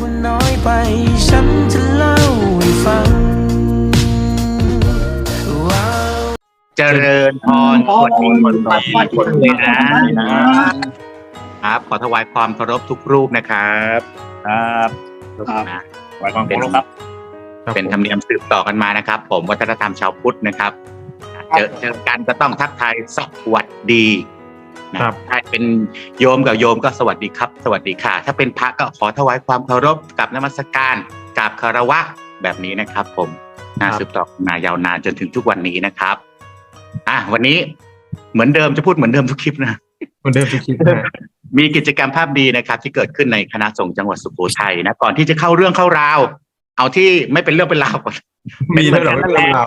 ว่าน้อยไป ฉันจะเล่าให้ฟังว้าวเจริญพรสวัสดีคนดีทุกคนเลยนะครับขอถวายความเคารพทุกรูปนะครับ ครับครับนะไว้ความเคารพครับ เป็นธรรมเนียมสืบต่อกันมานะครับ ผมวัฒนธรรมชาวพุทธนะครับ เจอเจอกันก็ต้องทักทายสวัสดี นะครับถ้าเป็นโยมกับโยมก็สวัสดีครับ สวัสดีค่ะ ถ้าเป็นพระก็ขอถวายความเคารพกับนมัสการกับคารวะแบบนี้นะครับ ผมนาสืบต่อมายาวนานจนถึงทุกวันนี้นะครับอะวันนี้เหมือนเดิมจะพูดเหมือนเดิมทุกคลิปนะเหมือนเดิมทุกคลิปนะมีกิจกรรมภาพดีนะครับ ที่เกิดขึ้นในคณะสงฆ์จังหวัดสุโขทัยนะก่อนที่จะเข้าเรื่องเข้าราว เอาที่ไม่เป็นเรื่องเป็นราวก่อนมีด้วยเหรอไม่เป็นเรา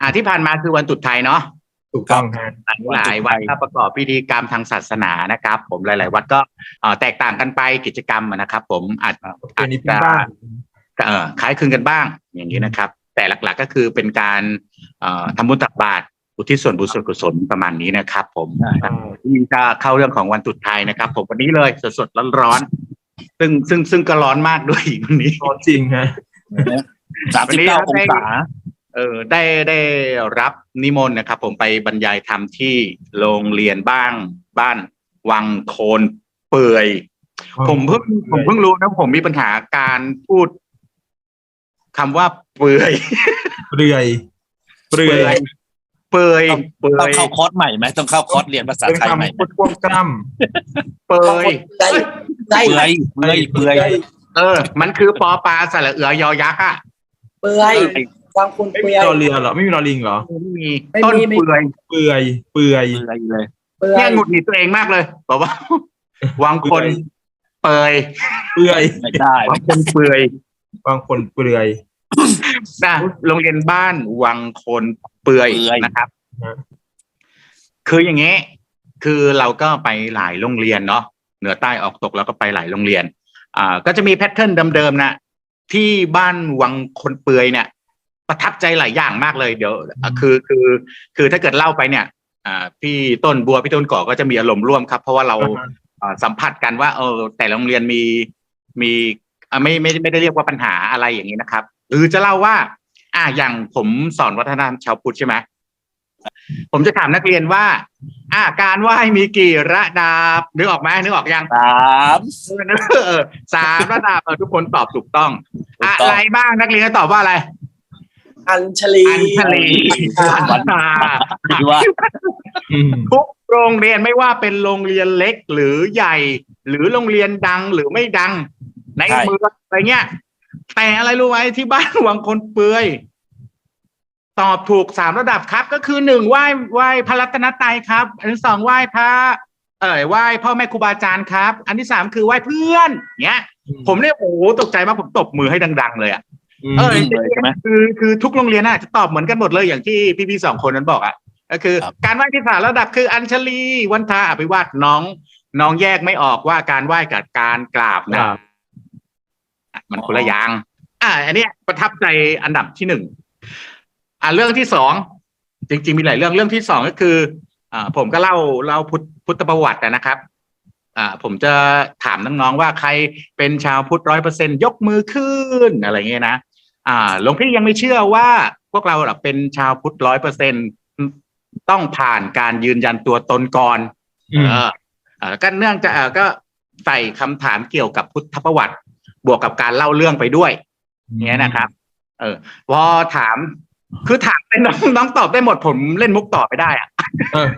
อ่าที่ผ่านมาคือวันตรุษไทยเนาะ ถูกต้องฮะหลายวัดก็ประกอบพิธีกรรมทางศาสนานะครับ ผมหลาย ๆ วัดก็เอ่อแตกต่างกันไปกิจกรรมนะครับ ผมอาจประเพณีพื้นบ้านเอ่อคล้ายคลึงกันบ้างอย่างนี้นะครับ แต่หลัก ๆ ก็คือเป็นการเอ่อทำบุญตักบาตรอุทิศส่วนบุญส่วนกุศลประมาณนี้นะครับ ผมที่จะเข้าเรื่องของวันตรุษไทยนะครับ ผมวันนี้เลยสดๆร้อนๆซึ่งซึ่งซึ่งก็ร้อนมากด้วยวันนี้ร้อนจริงฮะสามสิบเก้าองศา เออได้ได้รับนิมนต์นะครับ ผมไปบรรยายธรรมที่โรงเรียนบ้างบ้าน วังโคนเปื่อย ผมเพิ่งผมเพิ่งรู้นะผมมีปัญหาการพูดคำว่าเปื่อยเปลือยเปลือยเปื่อยเปื่ต้อองยเข้าคอร์สใหม่ไหมต้องเข้าคอร์สเรียนภาษาเป็นไทยใหม่คำพูดกว้างกล้เปื่อยเปื่อยำเปื่อยเปื่อยเออ มันคือปอปลาสระเอือยอยักษ์อะเปื่อย ฟังคุณไม่เปื่มีอย รอเรือเหรอไม่มีรอลิงเหรอไม่มีไม่มี ต้นไม่มีเปื่อยเปลือยเปลือยเปื่อยเลยเปื่อเนี่ยยหงุดหงิดตัวเองมากเลยบอกว่า วางคน เปื่อย เปลือยไม่ได้ วางคนเปื่อยบางคนเปลือย นะโรงเรียนบ้านวังคนเปื่อยนะครับคืออย่างนี้คือเราก็ไปหลายโรงเรียนเนาะเหนือใต้ออกตกแล้วก็ไปหลายโรงเรียน อ่า ก็จะมีแพทเทิร์นเดิมๆนะที่บ้านวังคนเปื่อยเนี่ย ประทับใจหลายอย่างมากเลยเดี๋ยวอะคือคือคือถ้าเกิดเล่าไปเนี่ยอ่าพี่ต้นบัวพี่ต้นก่อก็จะมีอารมณ์ร่วมครับ เพราะว่าเราอ่าสัมผัสกันว่าเออแต่ละโรงเรียนมีมีอ่าไม่ไม่ไม่ได้เรียกว่าปัญหาอะไรอย่างนี้นะครับ หรือจะเล่าว่า อ่าอย่างผมสอนวัฒนธรรมชาวพุทธใช่ไหมผมจะถามนักเรียนว่า อ่า การไหว้มีกี่ระดับนึกออกไหมนึกออกยังสามเออสามระดับเออทุกคนตอบถูกต้องถูกต้อง อะไรบ้างนักเรียนก็ตอบว่าอะไร อัญชลีอัญชลีวันที่ว่าอืมทุกโรงเรียนไม่ว่าเป็นโรงเรียนเล็กหรือใหญ่ หรือโรงเรียนดังหรือไม่ดัง ในเมืองอะไรเงี้ย แต่อะไรรู้ไหมที่บ้านวังคนเปื่อยตอบถูกสามระดับครับ ก็คือหนึ่งไหว้ไหว้พระรัตนตรัยครับ อันที่สองไหว้พระ เอ่ยไหว้พ่อแม่ครูบาอาจารย์ครับ อันที่สามคือไหว้เพื่อนเนี้ย ผมเนี่ยโอ้โหตกใจมากผมตบมือให้ดัง ๆ เลยอะ เออเลยใช่ไหมคือคือทุกโรงเรียนน่ะจะตอบเหมือนกันหมดเลยอย่างที่พี่ๆสองคนนั้นบอกอะก็คือครับการไหว้ที่สามระดับคืออัญชลีวันทาอภิวาทน้อง น้องแยกไม่ออกว่าการไหว้กับการกราบนะอะมันคนละอย่าง อ่า อันเนี้ยประทับใจอันดับที่หนึ่งอ่าเรื่องที่สองจริง ๆ มีหลายเรื่องเรื่องที่สองก็คือ อ่า ผมก็เล่าเล่าพุทธพุทธประวัติอะนะครับ อ่า ผมจะถามน้องๆว่าใครเป็นชาวพุทธร้อยเปอร์เซ็นยกมือขึ้นอะไรเงี้ยนะ อ่าหลวงพี่ยังไม่เชื่อว่าพวกเราอะเป็นชาวพุทธร้อยเปอร์เซ็นต้องผ่านการยืนยันตัวตนก่อนอืมเออเออก็เนื่องจากเอ่อก็ใส่คำถามเกี่ยวกับพุทธประวัติ บวกกับการเล่าเรื่องไปด้วยเนี้ยนะครับ เออ พอถามคือถามไปน้องน้องตอบได้หมดผมเล่นมุกต่อไปได้อะเออ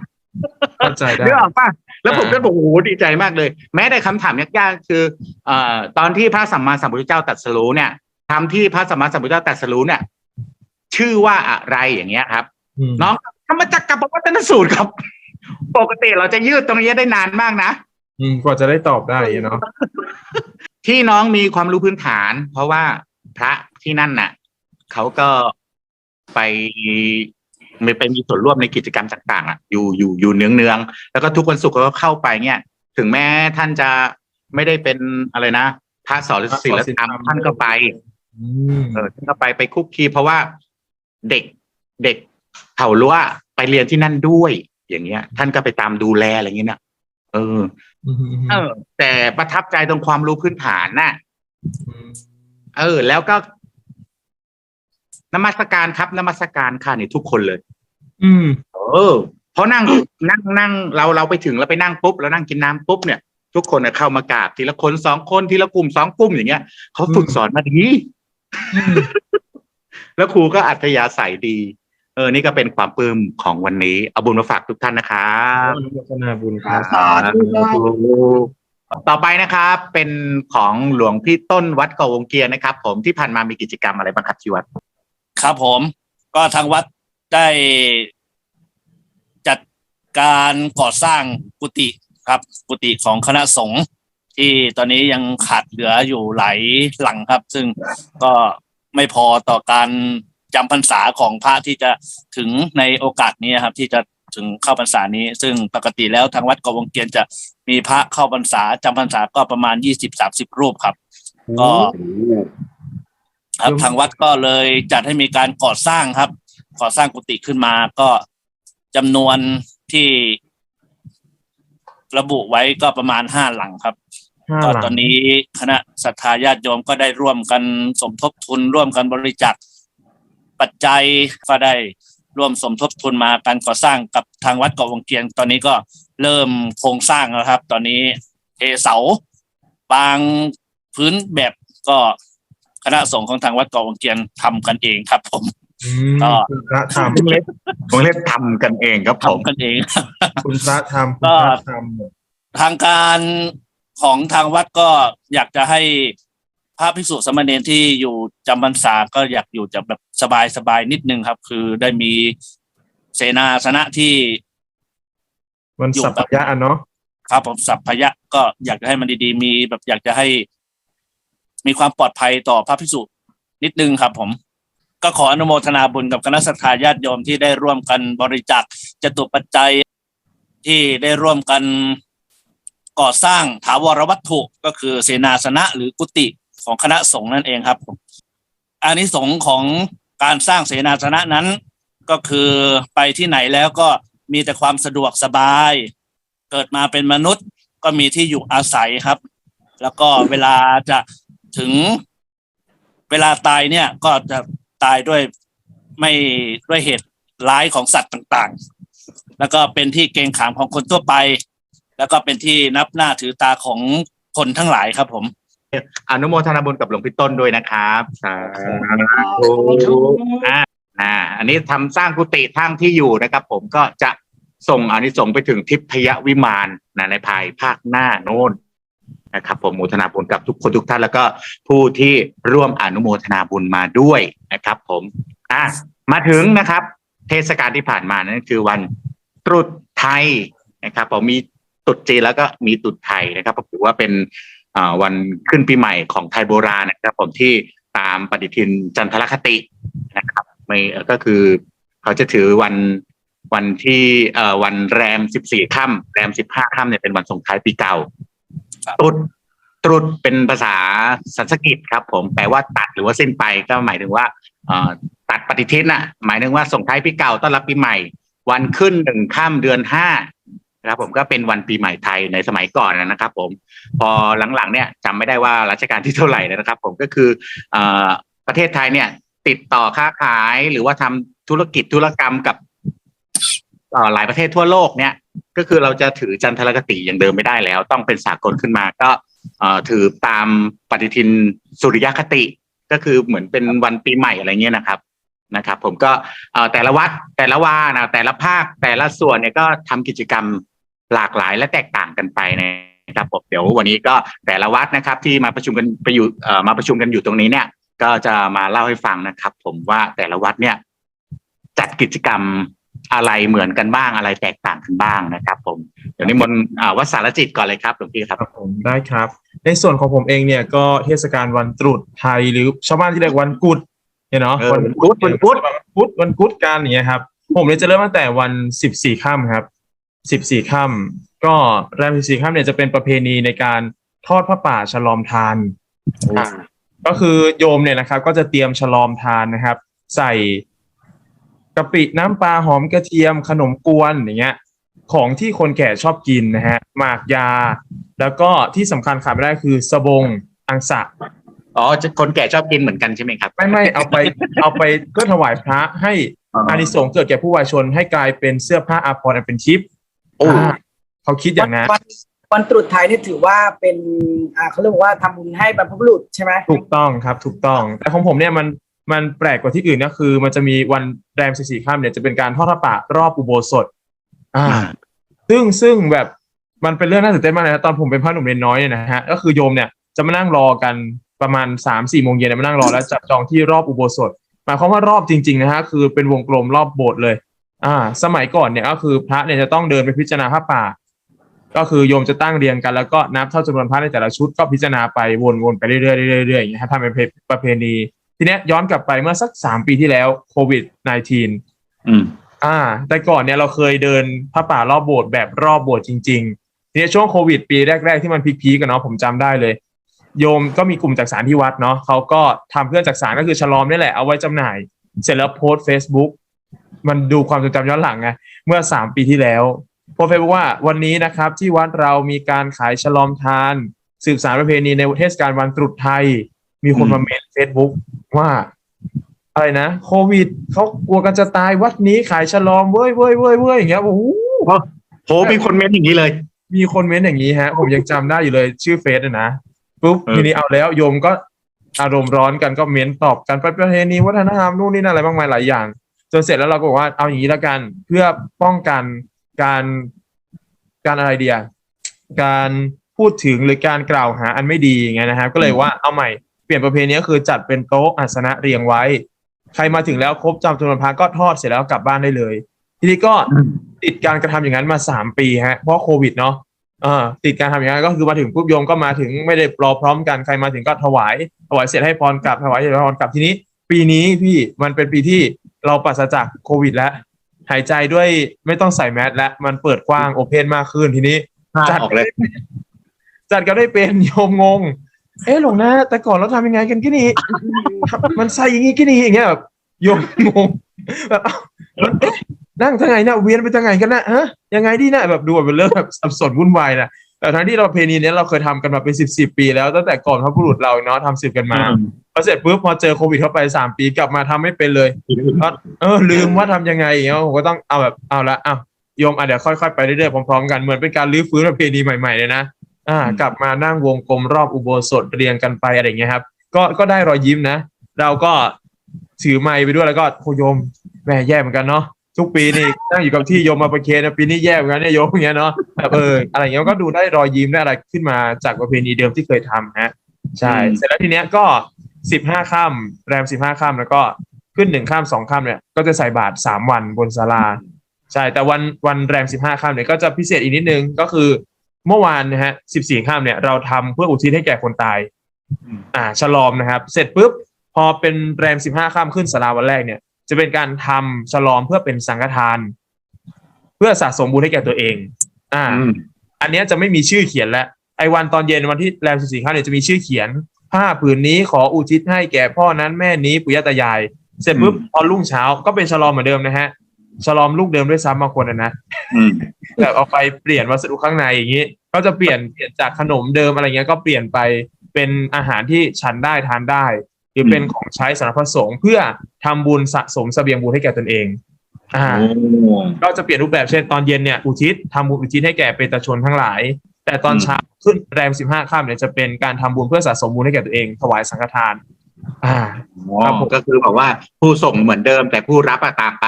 เข้าใจได้เรื่องออกป่ะแล้วผมก็อ่าบอกโอ้โหดีใจมากเลย แม้แต่คำถามยากๆคือเอ่อตอนที่พระสัมมาสัมพุทธเจ้าตรัสรู้เนี่ย ทำที่พระสัมมาสัมพุทธเจ้าตรัสรู้เนี่ย ชื่อว่าอะไรอย่างเงี้ยครับอืมน้องธรรมจักรกับปวัตนสูตรครับ ปกติเราจะยืดตรงนี้ได้นานมากนะอืมกว่าจะได้ตอบได้เนาะที่น้องมีความรู้พื้นฐาน เพราะว่าพระที่นั่นน่ะเขาก็ไปมีไปมีส่วนร่วมในกิจกรรมต่างๆอะอยู่อยู่อยู่เนืองเนืองๆแล้วก็ทุกวันศุกร์เขาก็เข้าไปเนี่ย ถึงแม้ท่านจะไม่ได้เป็นอะไรนะพระสอนศิลธรรมท่านก็ไปอืม เออท่านก็ไปไปคุกคีเพราะว่าเด็กเด็กเผ่ารั้วไปเรียนที่นั่นด้วย อย่างเงี้ย ท่านก็ไปตามดูแลอะไรอย่างเงี้ยนะเอออืมเออ แต่ประทับใจตรงความรู้พื้นฐานน่ะอืมเออ แล้วก็นมัสการครับนมัสการค่ะนี่ทุกคนเลย อืม เออเพราะนั่งนั่งนั่งเราเราไปถึงแล้วไปนั่งปุ๊บแล้วนั่งกินน้ำปุ๊บเนี่ย ทุกคนน่ะเข้ามากราบทีละคนสองคนทีละกลุ่มสองกลุ่มอย่างเงี้ยเขาฝึกสอนมาดีอืม แล้วครูก็อัธยาศัยดี เออ นี่ก็เป็นความปลื้มของวันนี้ เอาบุญมาฝากทุกท่านนะครับอนุโมทนาบุญครับสาธุครับต่อไปนะครับ เป็นของหลวงพี่ต้นวัดเกาะวงเกียร์นะครับ ผมที่ผ่านมามีกิจกรรมอะไรบ้างครับที่วัด ครับผม ก็ทางวัดได้จัดการก่อสร้างกุฏิครับ กุฏิของคณะสงฆ์ ที่ตอนนี้ยังขาดเหลืออยู่หลายหลังครับ ซึ่งก็ไม่พอต่อการจำพรรษาของพระที่จะถึงในโอกาสนี้ครับ ที่จะถึงเข้าพรรษานี้ ซึ่งปกติแล้วทางวัดกวงเกียนจะมีพระเข้าพรรษาจำพรรษาก็ประมาณยี่สิบสามสิบรูปครับ ก็ครับทางวัดก็เลยจัดให้มีการก่อสร้างครับ ก่อสร้างกุฏิขึ้นมาก็จำนวนที่ระบุไว้ก็ประมาณห้าหลังครับ ก็หลังตอนนี้คณะศรัทธาญาติโยมก็ได้ร่วมกันสมทบทุน ร่วมกันบริจาคปัจจัยก็ได้ร่วมสมทบทุนมาการก่อสร้างกับทางวัดเกาะวงเกียนตอนนี้ก็เริ่มโครงสร้างแล้วครับ ตอนนี้เทเสาบางพื้นแบบก็คณะสงฆ์ของทางวัดเกาะวงเกียนทำกันเองครับ ผมอืมก็คุณพระธรรมเล็กผมเรียกทำกันเองครับผมทำกันเองคุณพระธรรมคุณก็พระธรรมทางการ ของทางวัดก็อยากจะให้พระภิกษุสามเณรที่อยู่จำพรรษาก็อยากอยู่จะแบบสบายสบายๆนิดนึงครับ คือได้มีเสนาสนะที่วันอยู่สัปแบบยะอะเนาะครับผมสัพพยะก็อยากจะให้มันดีๆ มีแบบอยากจะให้ มีความปลอดภัยต่อพระภิกษุนิดนึงครับผมก็ขออนุโมทนาบุญกับคณะสัตยาญาติโยมที่ได้ร่วมกันบริจาคจตุปัจจัยที่ได้ร่วมกัน ก่อสร้างถาวรวัตถุก็คือเสนาสนะหรือกุฏิของคณะสงฆ์นั่นเองครับอานิสงส์ของการสร้างเสนาสนะนั้น ก็คือไปที่ไหนแล้วก็มีแต่ความสะดวกสบาย เกิดมาเป็นมนุษย์ก็มีที่อยู่อาศัยครับ แล้วก็เวลาจะถึงเวลาตายเนี่ยก็จะตายด้วยไม่ด้วยเหตุร้ายของสัตว์ต่างๆ แล้วก็เป็นที่เกงขามของคนทั่วไป แล้วก็เป็นที่นับหน้าถือตาของคนทั้งหลายครับผม อนุโมทนาบุญกับหลวงพี่ต้นด้วยนะครับสาธุอ่าอ่า อันนี้ทำสร้างกุฏิทั้งที่อยู่นะครับ ผมก็จะส่งอานิสงส์ไปถึงทิพยวิมานนะในภายภาคหน้าโน้นนะครับ ผมโมทนาบุญกับทุกคนทุกท่านแล้วก็ผู้ที่ร่วมอนุโมทนาบุญมาด้วยนะครับ ผมอะมาถึงนะครับ เทศกาลที่ผ่านมานั่นคือวันตรุษไทยนะครับ ผมมี ตรุษจีนแล้วก็มีตรุษไทยนะครับผมถือว่าเป็นอ่าวันขึ้นปีใหม่ของไทยโบราณนะครับผมที่ตามปฏิทินจันทรคตินะครับไม่เอ่อก็คือเขาจะถือวันวันที่เอ่อวันแรมสิบสี่ค่ำแรมสิบห้าค่ำเนี่ยเป็นวันส่งท้ายปีเก่าครับตรุษตรุษเป็นภาษาสันสกฤตครับ ผมแปลว่าตัดหรือว่าสิ้นไปก็หมายถึงว่าเอ่อตัดปฏิทินน่ะ หมายถึงว่าส่งท้ายปีเก่าต้อนรับปีใหม่ วันขึ้นหนึ่งค่ำเดือนห้า นะครับผมก็เป็นวันปีใหม่ไทยในสมัยก่อนนะครับ ผมพอหลังๆเนี่ยจำไม่ได้ว่ารัชกาลที่เท่าไหร่นะครับ ผมก็คืออประเทศไทยเนี่ย ติดต่อค้าขายหรือว่าทำธุรกิจธุรกรรมกับหลายประเทศทั่วโลกเนี่ย ก็คือเราจะถือจันทรคติอย่างเดิมไม่ได้แล้ว ต้องเป็นสากลขึ้นมาก็ถือตามปฏิทินสุริยคติก็คือเหมือนเป็นวันปีใหม่อะไรเงี้ยนะครับนะครับ ผมก็แต่ละวัดแต่ละวานะแต่ละภาคแต่ละส่วนเนี่ยก็ทำกิจกรรม หลากหลายและแตกต่างกันไปนะครับผมเดี๋ยววันนี้ก็แต่ละวัดนะครับ ที่มาประชุมกันไปอยู่เอ่อมาประชุมกันอยู่ตรงนี้เนี่ย ก็จะมาเล่าให้ฟังนะครับ ผมว่าแต่ละวัดเนี่ยจัดกิจกรรมอะไรเหมือนกันบ้างอะไรแตกต่างกันบ้างนะครับ ผมเดี๋ยวนี้มนต์อ่าวัดสารจิตก่อนเลยครับหลวงพี่ครับครับผมได้ครับ ในส่วนของผมเองเนี่ยก็เทศกาลวันตรุษไทยหรือชาวบ้านที่เรียกวันกุดเนี่ยเนาะเออวันกุดวันกุดวันกุดวันกุดกันอย่างเงี้ยครับผมเนี่ยจะเริ่มตั้งแต่วันสิบสี่ค่ำครับ สิบสี่ค่ำก็แรมสิบสี่ค่ำเนี่ยจะเป็นประเพณีในการทอดผ้าป่าฉลอมทานอ่าก็คือโยมเนี่ยนะครับ ก็จะเตรียมฉลอมทานนะครับ ใส่กะปิน้ำปลาหอมกระเทียมขนมกวนอย่างเงี้ย ของที่คนแก่ชอบกินนะฮะหมากยา แล้วก็ที่สำคัญขาดไม่ได้คือสบงอังสะอ๋อจะคนแก่ชอบกินเหมือนกันใช่ไหมครับ ไม่ไม่เอาไปเอาไปเพื่อถวายพระให้อ๋ออานิสงส์เกิดแก่ผู้วายชนให้กลายเป็นเสื้อผ้าอาภรณ์อันเป็นทิพย์ โอ้อ่าเขาคิดอย่างนั้น วันวันตรุษไทยนี่ถือว่าเป็นอ่าเขาเรียกว่าทำบุญให้บรรพบุรุษใช่ไหมถูกต้องครับ ถูกต้อง แต่ของผมเนี่ยมันมันแปลกกว่าที่อื่นก็คือ มันจะมีวันแรมสิบสี่ค่ำเนี่ยจะเป็นการทอดพระป่ารอบอุโบสถ อ่า ซึ่งซึ่งแบบมันเป็นเรื่องน่าตื่นเต้นมากเลยนะตอนผมเป็นพระหนุ่มเนนน้อยเนี่ยนะฮะก็คือโยมเนี่ยจะมานั่งรอกันประมาณสามสี่โมงเย็นเนี่ยมานั่งรอแล้วจับจองที่รอบอุโบสถหมายความว่ารอบจริงๆนะฮะคือเป็นวงกลมรอบโบสถ์เลย อ่า สมัยก่อนเนี่ยก็คือพระเนี่ยจะต้องเดินไปพิจารณาพระป่า ก็คือโยมจะตั้งเรียงกันแล้วก็นับเท่าจำนวนพระในแต่ละชุดก็พิจารณาไปวนๆไปเรื่อยๆเรื่อยๆเรื่อยๆอย่างเงี้ยฮะทำเป็นประเพณี ทีเนี้ยย้อนกลับไปเมื่อสักสามปีที่แล้วโควิด -19 อืมอ่า แต่ก่อนเนี่ยเราเคยเดินพระป่ารอบโบสถ์แบบรอบโบสถ์จริง ๆ ทีนี้ช่วงโควิด ปีแรก ๆ ที่มันพีคๆกันเนาะผมจำได้เลย โยมก็มีกลุ่มจักสารที่วัดเนาะเขาก็ทำเครื่องจักสารก็คือฉลอมนี่แหละเอาไว้จำหน่าย เสร็จแล้วโพสต์ Facebook มันดูความทรงจำย้อนหลังไงเมื่อสามปีที่แล้วโพสต์เฟซบุ๊กว่าวันนี้นะครับ ที่วัดเรามีการขายฉลอมทาน สืบสารประเพณีในเทศกาลวันตรุษไทย มีคนมาเมนเฟซบุ๊กว่า อะไรนะโควิดเขากลัวกันจะตายวัดนี้ขายฉลอมเว้ยเว้ยเว้ยเว้ยอย่างเงี้ยโอ้โหโหมีคนเม้นอย่างนี้เลย มีคนเม้นอย่างนี้ฮะ ผมยังจำได้อยู่เลยชื่อเฟซนะนะปุ๊บเออทีนี้เอาแล้วโยมก็อารมณ์ร้อนกันก็เม้นตอบกันไปประเพณีวัฒนธรรมนู่นนี่นั่นอะไรมากมายหลายอย่าง จนเสร็จแล้วเราก็บอกว่าเอาอย่างนี้และกัน เพื่อป้องกันการการอะไรเดียการพูดถึงหรือการกล่าวหาอันไม่ดีอย่างนะครับก็เลยว่าเอาใหม่เปลี่ยนประเพณีก็คือจัดเป็นโต๊ะอาสนะเรียงไว้ ใครมาถึงแล้วครบจำจำนวนพระก็ทอดเสร็จแล้วกลับบ้านได้เลย ทีนี้ก็ติดการกระทำอย่างนั้นมาสามปีฮะเพราะโควิดเนาะเออติดการทำอย่างนั้นก็คือมาถึงปุ๊บโยมก็มาถึงไม่ได้รอพร้อมกันใครมาถึงก็ถวายถวายเสร็จให้พรกลับถวายเสร็จให้พรกลับทีนี้ ปีนี้พี่มันเป็นปีที่ เราปราศจากโควิด แล้ว หายใจด้วยไม่ต้องใส่แมสแล้วมันเปิดกว้างโอเพนมากขึ้นทีนี้จัดออกเลยจัดก็ได้เป็นโยมงง เอ๊ะหลวงนะ แต่ก่อนเราทำยังไงกันกี่นี่มันใส่อย่างงี้กี่นี่อย่างเงี้ยแบบโยมงงแบบเอ้ามันเอ๊ะนั่งทางไงนะเวียนไปทางไงกันนะฮะยังไงดีนะแบบดูแบบเป็นเรื่องแบบสับสนวุ่นวายนะแต่ทั้งที่เราเพณีเนี้ยเราเคยทำกันมาเป็นสิบสิบปีแล้วตั้งแต่ก่อนพระบุรุษเราเนาะทำสืบกันมา พอเสร็จปุ๊บพอเจอโควิดเข้าไปสามปีกลับมาทำไม่เป็นเลยก็เออลืมว่าทำยังไงอย่างเงี้ยผมก็ต้องเอาแบบเอาละอะโยมอะเดี๋ยวค่อยๆไปเรื่อยๆพร้อมๆกันเหมือนเป็นการรื้อฟื้นประเพณีใหม่ๆเลยนะอ่ากลับมานั่งวงกลมรอบอุโบสถเรียงกันไปอะไรอย่างเงี้ยครับ ก็ก็ได้รอยยิ้มนะ เราก็ถือไมค์ไปด้วยแล้วก็โคโยมแหม่แย่เหมือนกันเนาะทุกปีนี่นั่งอยู่กับที่โยมมาประเคนนะปีนี้แย่เหมือนกันเนี่ยโยมอย่างเงี้ยเนาะแบบเอออะไรเงี้ยก็ดูได้รอยยิ้มได้อะไรขึ้นมาจากประเพณีเดิมที่เคยทำฮะใช่เสร็จแล้วทีเนี้ยก็ สิบห้าค่ำแรมสิบห้าค่ำแล้วก็ขึ้นหนึ่งค่ำสองค่ำเนี่ยก็จะใส่บาตรสามวันบนศาลาใช่แต่วันวันแรมสิบห้าค่ำเนี่ยก็จะพิเศษอีกนิดนึงก็คือเมื่อวานนะฮะสิบสี่ค่ำเนี่ยเราทำเพื่ออุทิศให้แก่คนตาย อ่า ฉลอมนะครับ เสร็จปุ๊บพอเป็นแรมสิบห้าค่ำขึ้นศาลาวันแรกเนี่ย จะเป็นการทำฉลอมเพื่อเป็นสังฆทาน เพื่อสะสมบุญให้แก่ตัวเอง อ่าอืมอันเนี้ยจะไม่มีชื่อเขียนแล้วไอ้วันตอนเย็นวันที่แรมสิบสี่ค่ำเนี่ยจะมีชื่อเขียน ผ้าผืนนี้ขออุทิศให้แก่พ่อนั้นแม่นี้ปุยตายาย เสร็จปุ๊บอืมพอรุ่งเช้าก็เป็นฉลอมเหมือนเดิมนะฮะฉลอมลูกเดิมด้วยซ้ำบางคนนะนะอืมแบบเอาไปเปลี่ยนวัสดุข้างในอย่างนี้ก็จะเปลี่ยนเปลี่ยนจากขนมเดิมอะไรเงี้ยก็เปลี่ยนไปเป็นอาหารที่ฉันได้ทานได้ หรือเป็นของใช้สำหรับพระสงฆ์เพื่อทำบุญสะสมเสบียงบุญให้แก่ตนเองอ่าโอ้ก็จะเปลี่ยนรูปแบบเช่นตอนเย็นเนี่ยอุทิศทำบุญอุทิศให้แก่เปตชนทั้งหลาย แต่ตอนเช้าขึ้นแรมสิบห้าค่ำเนี่ยจะเป็นการทำบุญเพื่อสะสมบุญให้แก่ตัวเองถวายสังฆทาน อ่าครับผมก็คือแบบว่าผู้ส่งเหมือนเดิมแต่ผู้รับอะต่างไป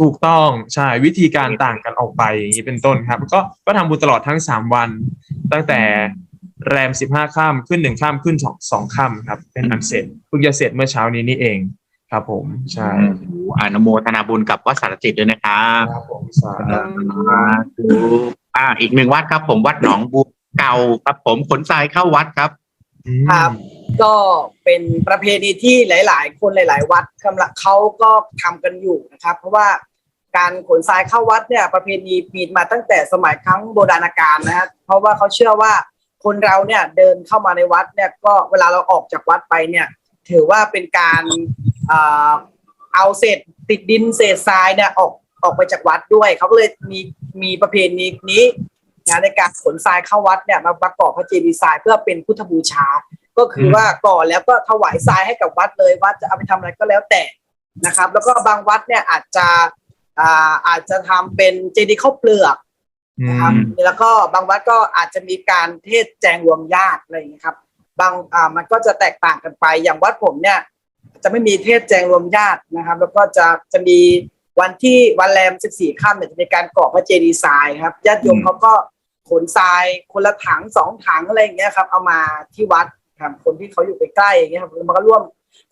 ถูกต้องใช่วิธีการต่างกันออกไปอย่างนี้เป็นต้นครับ ก็ก็ทำบุญตลอดทั้งสามวัน ตั้งแต่แรมสิบห้าค่ำขึ้นหนึ่งค่ำขึ้นสองสองค่ำครับ เป็นอันเสร็จเพิ่งจะเสร็จเมื่อเช้านี้นี่เองครับผมใช่อนุโมทนาบุญกับวัดสารจิตด้วยนะครับครับผมสาธุ อ่า อีกหนึ่งวัดครับ ผมวัดหนองบัวเก่าครับ ผมขนทรายเข้าวัดครับ ครับ ก็เป็นประเพณีที่หลาย ๆ คนหลาย ๆ วัดกำลังเขาก็ทำกันอยู่นะครับ เพราะว่าการขนทรายเข้าวัดเนี่ย ประเพณีมีมาตั้งแต่สมัยครั้งโบราณกาลนะฮะเพราะว่าเขาเชื่อว่าคนเราเนี่ยเดินเข้ามาในวัดเนี่ยก็เวลาเราออกจากวัดไปเนี่ย ถือว่าเป็นการเออเอาเศษติดดินเศษทรายเนี่ยออก ออกไปจากวัดด้วยเขาก็เลยมีมีประเพณีนี้นะในการขนทรายเข้าวัดเนี่ยมาประกอบพระเจดีย์ทรายเพื่อเป็นพุทธบูชา ก็ก็คือว่าก่อนแล้วก็ถวายทรายให้กับวัดเลยวัดจะเอาไปทำอะไรก็แล้วแต่นะครับ แล้วก็บางวัดเนี่ยอาจจะอ่าอาจจะทำเป็นเจดีย์ข้าวเปลือกอืนะครับมแล้วก็บางวัดก็อาจจะมีการเทศแจงรวมญาติอะไรอย่างนี้ยครับ บางอ่ามันก็จะแตกต่างกันไปอย่างวัดผมเนี่ย จะไม่มีเทศแจงรวมญาตินะครับ แล้วก็จะจะมี วันที่วันแรม14ค่ำเนี่ยจะมีการก่อพระเจดีย์ทรายครับญาติโยมเขาก็ขนทรายคนละถังสองถังอะไรอย่างเงี้ยครับ เอามาที่วัดครับคนที่เขาอยู่ใกล้ๆอย่างเงี้ยครับมันก็ร่วม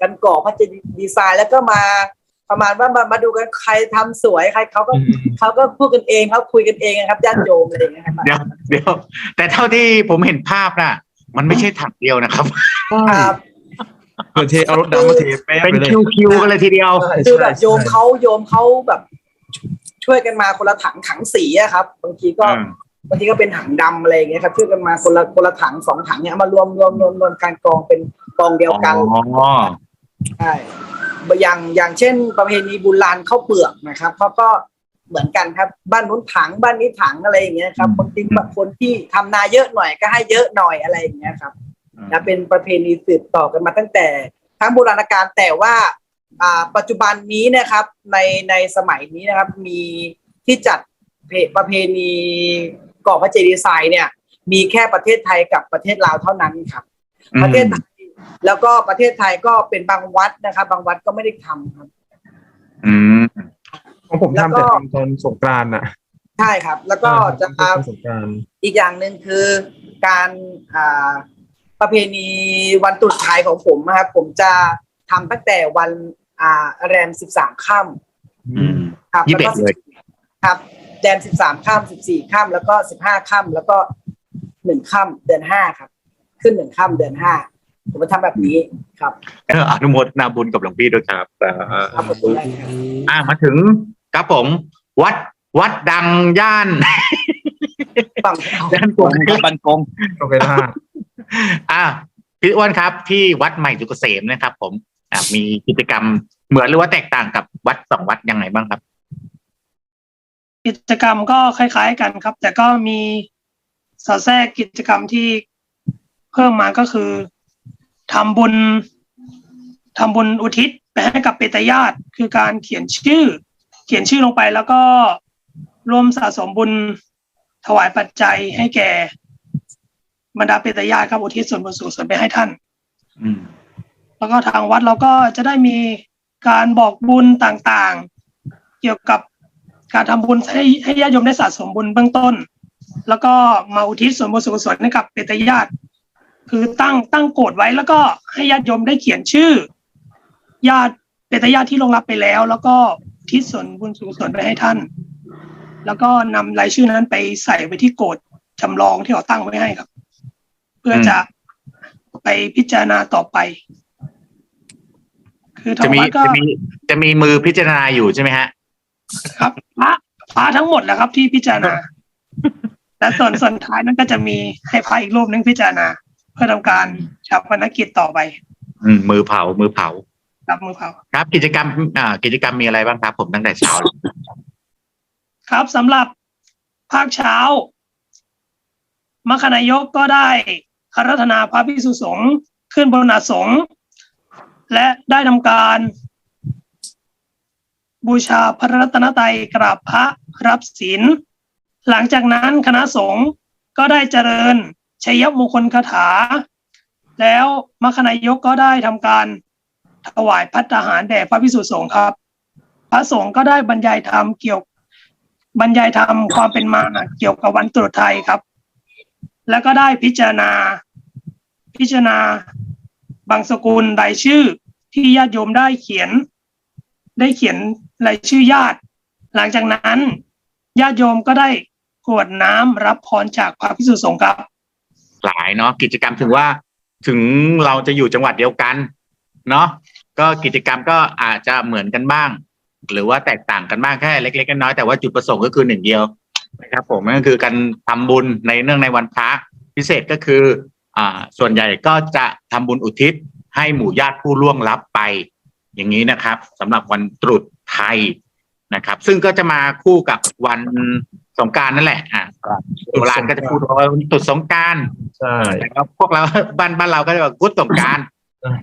กันก่อพระเจดีย์ทรายแล้วก็มาประมาณว่ามามาดูกันใครทำสวยใครเขาก็อืมเขาก็พูดกันเองเขาคุยกันเองนะครับญาติโยมอะไรอย่างเงี้ยครับเดี๋ยวเดี๋ยวแต่เท่าที่ผมเห็นภาพน่ะ มันไม่ใช่ถังเดียวนะครับครับ เกิดเทเอารถดำมาเทแป๊บเป็นไปเลย คิวๆกันเลยทีเดียวใช่คือแบบใช่โยมเขาโยมเขาแบบ ช่วยกันมาคนละถังถังสีอะครับบางทีก็อืม บางทีก็เป็นถังดำอะไรอย่างเงี้ยครับช่วยกันมาคนละคนละถังสองถังเนี่ยเอามารวมรวมรวมรวมการกองเป็นกองเดียวกันอ๋อ ใช่อย่างอย่างเช่น ประเพณีบุญลานข้าวเปลือกนะครับเขาก็เหมือนกันครับบ้านนู้นถังบ้านนี้ถังอะไรอย่างเงี้ยครับบางทีบางคนที่ทำนาเยอะหน่อยก็ให้เยอะหน่อยอะไรอย่างเงี้ยครับ นะเป็นประเพณีสืบต่อกันมาตั้งแต่ทั้งโบราณกาลแต่ว่าอ่าปัจจุบันนี้นะครับในในสมัยนี้นะครับมีที่จัดเพประเพณีก่อพระเจดีย์ทรายเนี่ย มีแค่ประเทศไทยกับประเทศลาวเท่านั้นครับอืมประเทศไทยแล้วก็ประเทศไทยก็เป็นบางวัดนะครับ บางวัดก็ไม่ได้ทำครับ อืมของผมแล้วทำก็แต่ทำตอนสงกรานต์น่ะใช่ครับ แล้วก็จะทำตอนสงกรานต์อีกอย่างหนึ่งคือการอ่า ประเพณีวันตรุษไทยของผมนะครับผมจะทำตั้งแต่วันอ่าแรมสิบสามค่ำอืมครับยี่แล้วสิบก็เอ็ดเลยครับแรมสิบสามค่ำสิบสี่ค่ำแล้วก็สิบห้าค่ำแล้วก็หนึ่งค่ำเดือนห้าครับ ขึ้นหนึ่งค่ำเดือนห้าผมจะทำแบบนี้ครับเอออนุโมทนาบุญกับหลวงพี่ด้วยครับเอ่อครับผมได้ครับอ่ามาถึงครับผม วัดวัดดังย่าน ฝั่งย่านกกรุงงเทกับบันกงโอเคท่าอ่าพี่อ้วนครับ ที่วัดใหม่สุกเกษมนะครับ ผมอ่ามีกิจกรรมเหมือนหรือว่าแตกต่างกับวัดสองวัดยังไงบ้างครับ กิจกรรมก็คล้าย ๆ กันครับ แต่ก็มีสอดแทรกกิจกรรมที่เพิ่มมาก็คือทำบุญทำบุญอุทิศไปให้กับเปตญาติ คือการเขียนชื่อ เขียนชื่อลงไปแล้วก็ร่วมสะสมบุญ ถวายปัจจัยให้แก่บรรดาเปตญาติครับอุทิศส่วนบุญส่วนส่วนไปให้ท่านอืมแล้วก็ทางวัดเราก็จะได้มีการบอกบุญต่างๆ เกี่ยวกับการทำบุญให้ให้ญาติโยมได้สะสมบุญเบื้องต้น แล้วก็มาอุทิศส่วนบุญส่วนกุศลให้กับเปตญาติคือตั้งตั้งโกรธไว้แล้วก็ให้ญาติโยมได้เขียนชื่อ ญาติเปตญาติที่ลงรับไปแล้ว แล้วก็อุทิศส่วนบุญส่วนกุศลไปให้ท่าน แล้วก็นำรายชื่อนั้นไปใส่ไว้ที่โกรธจำลองที่เขาตั้งไว้ให้ครับ เพื่อจะไปพิจารณาต่อไป คือทาจะงมีวัดก็จะมีจะมีมือพิจารณาอยู่ใช่ไหมฮะ ครับพระพระทั้งหมดแหละครับ ที่พิจารณา และส่วนส่วนท้ายนั้นก็จะมีให้พระอีกรูปหนึงพิจารณา เพื่อทำการชาปนกิจต่อไปอืมมือเผา มือเผารับมือเผา ครับกิจกรรมอ่ากิจกรรมมีอะไรบ้างครับ ผมตั้งแต่เช้าเลย ครับสำหรับภาคเช้ามคณายกก็ได้อารัธนาพระภิกษุสงฆ์ขึ้นบนอาสงฆ์และได้ทำการ บูชาพระรัตนตรัยกราบพระรับศีลหลังจากนั้นคณะสงฆ์ก็ได้เจริญชัยมงคลคาถา แล้วมคณายกก็ได้ทำการถวายพัตตาหารแด่พระภิกษุสงฆ์ครับ พระสงฆ์ก็ได้บรรยายธรรมเกี่ยว บรรยายธรรมความเป็นมาเกี่ยวกับวันตรุษไทยครับ แล้วก็ได้พิจารณา พิจารณาบางสกุลรายชื่อที่ญาติโยมได้เขียน ได้เขียนรายชื่อญาติ หลังจากนั้นญาติโยมก็ได้กรวดน้ำรับพรจากพระภิกษุสงฆ์ครับ หลายเนาะกิจกรรมถึงว่าถึงเราจะอยู่จังหวัดเดียวกัน เนาะก็กิจกรรมก็อาจจะเหมือนกันบ้าง หรือว่าแตกต่างกันบ้างแค่เล็กๆน้อยๆแต่ว่าจุดประสงค์ก็คือหนึ่งเดียวนะครับ ผมนั่นก็คือการทำบุญในเนื่องในวันพระพิเศษก็คืออ่าส่วนใหญ่ก็จะทำบุญอุทิศให้หมู่ญาติผู้ล่วงลับไป อย่างนี้นะครับสำหรับวันตรุษไทยนะครับ ซึ่งก็จะมาคู่กับวันสงกรารนั่นแหละอะโบราณก็จะพูดว่าตรุษสงกรารใช่แล้วพวกเราบ้านบ้านเราก็จะบอกกุศสงกราร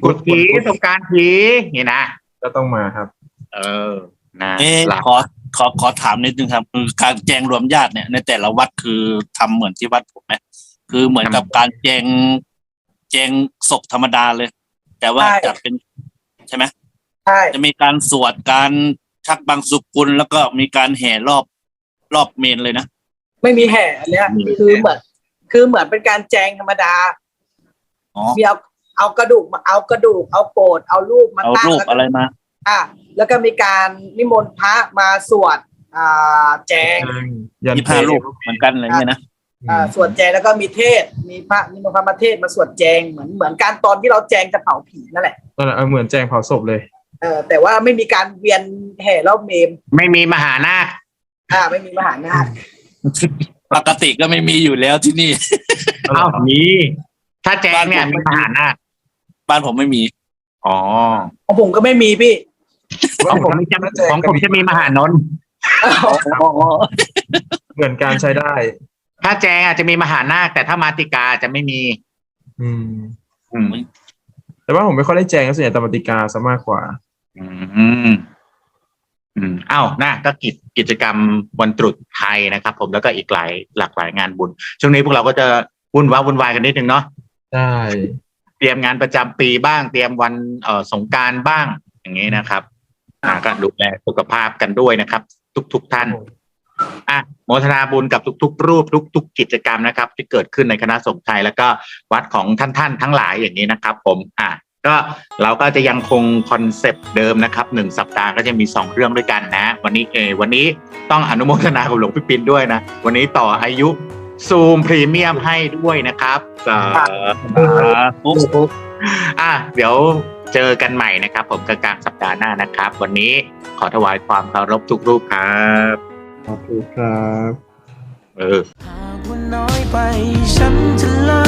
กุศผีสงกรารผีนี่นะก็ต้องมาครับ เออนะเอ๊ะหลักขอขอขอถามนิดนึงครับคือการแจงรวมญาติเนี่ยในแต่ละวัดคือทำเหมือนที่วัดผมไหมคือเหมือนกับการแจงแจงศพธรรมดาเลย แต่ว่าใช่ จะเป็นใช่ไหมใช่ จะมีการสวดการชักบางสุกุล แล้วก็มีการแห่รอบรอบเมนเลยนะ ไม่มีแห่อันเนี้ยคือเหมือนคือเหมือนเป็นการแจงธรรมดาอ๋อ มีเอาเอากระดูกมาเอากระดูกเอาโกรธเอารูปมาเอาตั้งรูปแล้วก็อะไรมา อะแล้วก็มีการนิมนต์พระมาสวดอ่าแจง ยันยี่ห้ารูปเหมือนกันอะไรเงี้ยนะอ่าสวดแจงแล้วก็มีเทศน์มีพระนิมนต์พระมาเทศน์มาสวดแจงเหมือนเหมือนการตอนที่เราแจงจะเผาผีนั่นแหละนั่นแหละเอาเหมือนแจงเผาศพเลย เออแต่ว่าไม่มีการเวียนแห่รอบเมมไม่มีมหานาคอ่าไม่มีมหานาคปกติก็ไม่มีอยู่แล้วที่นี่ เอ้ามีถ้าแจ้งเนี่ยมีมหานาคบ้านผมไม่มี อ๋อของผมก็ไม่มีพี่ ของผมจะของผมจะมีมหานนท์เหมือนการใช้ได้ ถ้าแจงอาจจะมีมหานาคแต่ถ้ามาติกาจะไม่มี อืม อืม แต่ว่าผมไม่ค่อยได้แจงส่วนใหญ่ตามปฏิกาซะมากกว่า อืม อืมอ้าวนะก็กิจกิจกรรมวันตรุษไทยนะครับ ผมแล้วก็อีกหลายหลากหลายงานบุญ ช่วงนี้พวกเราก็จะวุ่นว้าวุ่นวายกันนิดนึงเนาะใช่เตรียมงานประจำปีบ้าง เตรียมวันเอ่อสงกรารบ้าง อย่างนี้นะครับอ่า ก็ดูแลสุขภาพกันด้วยนะครับ ทุกๆท่านอะโมทนาบุญกับทุก ๆ รูปทุก ๆ กิจกรรมนะครับ ที่เกิดขึ้นในคณะสงฆ์ไทย แล้วก็วัดของท่านๆทั้งหลายอย่างนี้นะครับ ผมอะก็เราก็จะยังคงคอนเซปต์เดิมนะครับหนึ่งสัปดาห์ก็จะมีสองเรื่องด้วยกันนะ วันนี้เออวันนี้ต้องอนุโมทนากับหลวงพี่ปินด้วยนะ วันนี้ต่ออายุซูมพรีเมียมให้ด้วยนะครับสาธุอะเดี๋ยว เจอกันใหม่นะครับ ผมกลางๆสัปดาห์หน้านะครับ วันนี้ขอถวายความเคารพทุกรูปครับขอบคุณครับเออหากว่าน้อยไปฉันจะเล่า